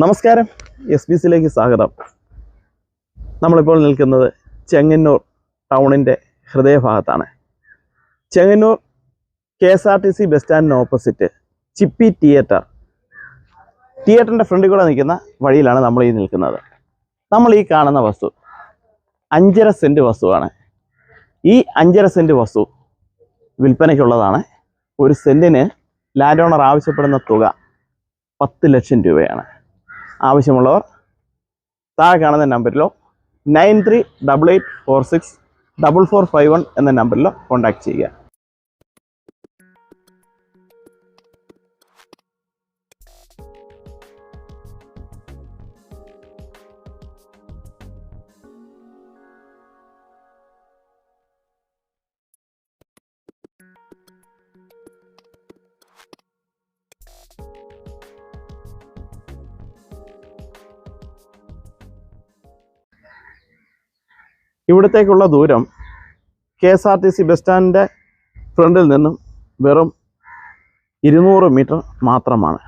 നമസ്കാരം. S B സിയിലേക്ക് സ്വാഗതം. നമ്മളിപ്പോൾ നിൽക്കുന്നത് ചെങ്ങന്നൂർ ടൗണിന്റെ ഹൃദയഭാഗത്താണ്. Chengannur K S R T C bus സ്റ്റാൻഡിന് ഓപ്പോസിറ്റ് ചിപ്പി തിയേറ്റർ തിയേറ്ററിന്റെ ഫ്രണ്ടിൽ കൂടെ നിൽക്കുന്ന വഴിയിലാണ് നമ്മൾ ഈ നിൽക്കുന്നത്. നമ്മൾ ഈ കാണുന്ന വസ്തു അഞ്ചര സെന്റ് വസ്തുവാണ്. ഈ അഞ്ചര സെന്റ് വസ്തു വിൽപ്പനയ്ക്കുള്ളതാണ്. ഒരു സെന്റിന് ലാൻഡ് ഓണർ ആവശ്യപ്പെടുന്ന തുക പത്ത് ലക്ഷം രൂപയാണ്. ആവശ്യമുള്ളവർ താഴെ കാണുന്ന നമ്പറിലോ nine three double eight four six double four five one എന്ന നമ്പറിലോ കോൺടാക്ട് ചെയ്യുക. ഇവിടത്തേക്കുള്ള ദൂരം K S R T C bus സ്റ്റാൻഡിന്റെ ഫ്രണ്ടിൽ നിന്നും വെറും ഇരുന്നൂറ് മീറ്റർ മാത്രമാണ്.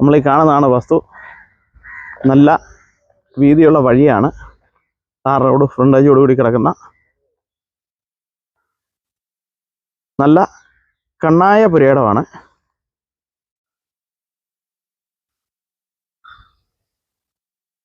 നമ്മൾ ഈ കാണുന്നതാണ് വസ്തു. നല്ല വീതിയുള്ള വഴിയാണ്. താർ റോഡ് ഫ്രണ്ടേജോടുകൂടി കിടക്കുന്ന നല്ല കണ്ണായ പുരയിടമാണ്.